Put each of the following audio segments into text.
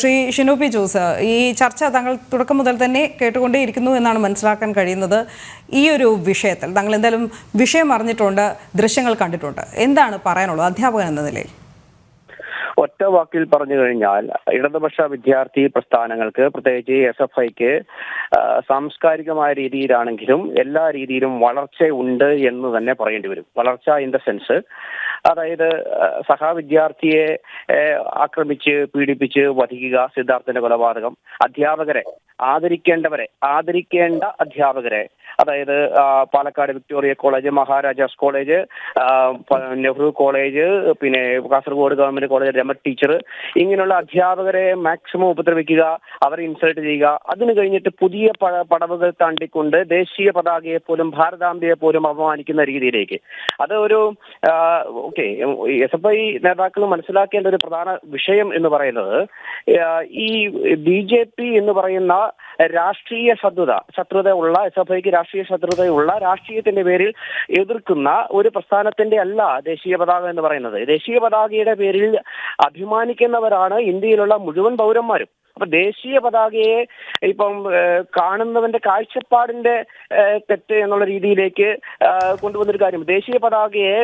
Shri Shinu P Jose ഈ ചർച്ച താങ്കൾ തുടക്കം മുതൽ തന്നെ കേട്ടുകൊണ്ടേയിരിക്കുന്നു എന്നാണ് മനസ്സിലാക്കാൻ കഴിയുന്നത്. ഈ ഒരു വിഷയത്തിൽ താങ്കൾ എന്തായാലും വിഷയം അറിഞ്ഞിട്ടുണ്ട് ദൃശ്യങ്ങൾ കണ്ടിട്ടുണ്ട്. എന്താണ് പറയാനുള്ളത്? അധ്യാപകൻ എന്ന നിലയിൽ. ഒറ്റ വാക്കിൽ പറഞ്ഞു കഴിഞ്ഞാൽ ഇടതുപക്ഷ വിദ്യാർത്ഥി പ്രസ്ഥാനങ്ങൾക്ക് പ്രത്യേകിച്ച് എസ് എഫ് ഐക്ക് സാംസ്കാരികമായ രീതിയിലാണെങ്കിലും എല്ലാ രീതിയിലും വളർച്ച ഉണ്ട് എന്ന് തന്നെ പറയേണ്ടി വരും. വളർച്ച ഇൻ ദ സെൻസ് അതായത് സഹാ സഹവിദ്യാർത്ഥിയെ ആക്രമിച്ച് പീഡിപ്പിച്ച് വധിക്കുക സിദ്ധാർത്ഥന്റെ കൊലപാതകം. അധ്യാപകരെ ആദരിക്കേണ്ടവരെ ആദരിക്കേണ്ട അധ്യാപകരെ അതായത് Palakkad Victoria college Maharajas college Nehru college പിന്നെ Kasaragod government college Rama teacher ഇങ്ങനെയുള്ള അധ്യാപകരെ മാക്സിമം ഉപദ്രവിക്കുക അവരെ ഇൻസൾട്ട് ചെയ്യുക. അതിന് കഴിഞ്ഞിട്ട് പുതിയ പടവുകൾ താണ്ടിക്കൊണ്ട് ദേശീയ പതാകയെ പോലും ഭാരതാംബയെ പോലും അപമാനിക്കുന്ന രീതിയിലേക്ക്. അത് ഒരു ഓക്കെ എസ് എഫ് ഐ നേതാക്കൾ മനസ്സിലാക്കേണ്ട ഒരു പ്രധാന വിഷയം എന്ന് പറയുന്നത് ഈ ബി ജെ പി എന്ന് പറയുന്ന രാഷ്ട്രീയ ശത്രുത ശത്രുത ഉള്ള എസ് എഫ് ഐക്ക് രാഷ്ട്രീയ ശത്രുതയുള്ള രാഷ്ട്രീയത്തിന്റെ പേരിൽ എതിർക്കുന്ന ഒരു പ്രസ്ഥാനത്തിന്റെ അല്ല ദേശീയ പതാക എന്ന് പറയുന്നത്. ദേശീയ പതാകയുടെ പേരിൽ അഭിമാനിക്കുന്നവരാണ് ഇന്ത്യയിലുള്ള മുഴുവൻ പൗരന്മാരും. അപ്പൊ ദേശീയ പതാകയെ ഇപ്പം കാണുന്നവന്റെ കാഴ്ചപ്പാടിന്റെ തെറ്റ് എന്നുള്ള രീതിയിലേക്ക് കൊണ്ടുവന്നൊരു കാര്യം. ദേശീയ പതാകയെ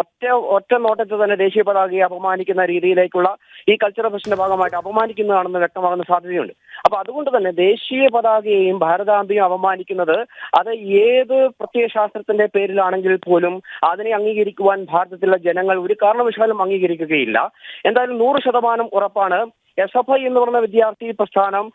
ഒറ്റ ഒറ്റ നോട്ടത്തിൽ തന്നെ ദേശീയ പതാകയെ അപമാനിക്കുന്ന രീതിയിലേക്കുള്ള ഈ കൾച്ചറൽ ഫെസ്റ്റിന്റെ ഭാഗമായിട്ട് അപമാനിക്കുന്നതാണെന്ന് വ്യക്തമാകുന്ന സാധ്യതയുണ്ട്. അപ്പൊ അതുകൊണ്ട് തന്നെ ദേശീയ പതാകയെയും ഭാരതാംബയും അപമാനിക്കുന്നത് അത് ഏത് പ്രത്യയശാസ്ത്രത്തിന്റെ പേരിലാണെങ്കിൽ പോലും അതിനെ അംഗീകരിക്കുവാൻ ഭാരതത്തിലെ ജനങ്ങൾ ഒരു കാരണവശാലും അംഗീകരിക്കുകയില്ല. എന്തായാലും നൂറ് ശതമാനം ഉറപ്പാണ് എസ് എഫ് ഐ എന്ന് പറഞ്ഞ വിദ്യാർത്ഥി പ്രസ്ഥാനം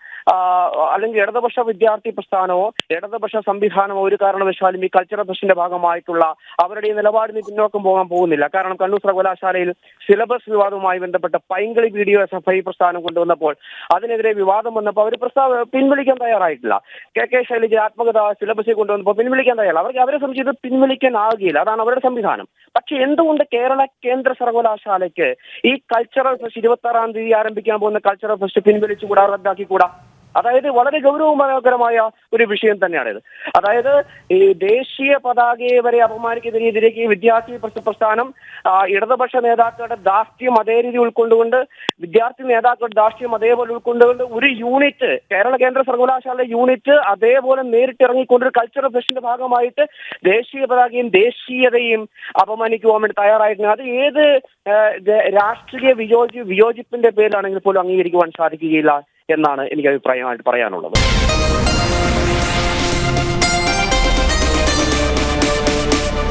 അല്ലെങ്കിൽ ഇടതുപക്ഷ വിദ്യാർത്ഥി പ്രസ്ഥാനമോ ഇടതുപക്ഷ സംവിധാനമോ ഒരു കാരണവശാലും ഈ കൾച്ചറൽ ഫെസ്റ്റിന്റെ ഭാഗമായിട്ടുള്ള അവരുടെ നിലപാടിന് പിന്നോക്കം പോകാൻ പോകുന്നില്ല. കാരണം കണ്ണൂർ സർവകലാശാലയിൽ സിലബസ് വിവാദവുമായി ബന്ധപ്പെട്ട Painkili video S F I പ്രസ്ഥാനം കൊണ്ടുവന്നപ്പോൾ അതിനെതിരെ വിവാദം വന്നപ്പോൾ അവർ പ്രസ്താവ പിൻവലിക്കാൻ തയ്യാറായിട്ടില്ല. കെ കെ ശൈലജ ആത്മകത സിലബസിൽ കൊണ്ടുവന്നപ്പോൾ പിൻവലിക്കാൻ തയ്യാറില്ല അവർക്ക് അവരെ സംബന്ധിച്ച് പിൻവലിക്കാൻ ആകുകയില്ല അതാണ് അവരുടെ സംവിധാനം. പക്ഷെ എന്തുകൊണ്ട് കേരള കേന്ദ്ര സർവകലാശാലയ്ക്ക് ഈ കൾച്ചറൽ ഫെസ്റ്റ് ഇരുപത്തി ആറാം തീയതി ആരംഭിക്കാൻ പോകുന്ന കൾച്ചറൽ ഫെസ്റ്റ് പിൻവലിച്ചുകൂടാ റദ്ദാക്കിക്കൂടാ? അതായത് വളരെ ഗൗരവമനോഹരമായ ഒരു വിഷയം തന്നെയാണിത്. അതായത് ഈ ദേശീയ പതാകയെ വരെ അപമാനിക്കുന്ന രീതിയിലേക്ക് വിദ്യാർത്ഥി പ്രസ്ഥ- പ്രസ്ഥാനം ഇടതുപക്ഷ നേതാക്കളുടെ ദാർഷ്ട്യം അതേ രീതി ഉൾക്കൊണ്ടുകൊണ്ട് വിദ്യാർത്ഥി നേതാക്കളുടെ ദാർഷ്ട്യം അതേപോലെ ഉൾക്കൊണ്ടുകൊണ്ട് ഒരു യൂണിറ്റ് കേരള കേന്ദ്ര സർവകലാശാല യൂണിറ്റ് അതേപോലെ നേരിട്ടിറങ്ങിക്കൊണ്ടൊരു കൾച്ചറൽ ഫെഷന്റെ ഭാഗമായിട്ട് ദേശീയ പതാകയും ദേശീയതയും അപമാനിക്കുവാൻ വേണ്ടി തയ്യാറായിട്ടുണ്ട് അത് ഏത് രാഷ്ട്രീയ വിയോജി വിയോജിപ്പിന്റെ പേരിലാണെങ്കിൽ പോലും അംഗീകരിക്കുവാൻ സാധിക്കുകയില്ല. എന്നാണ് എനിക്ക് അഭിപ്രായമായിട്ട് പറയാനുള്ളത്.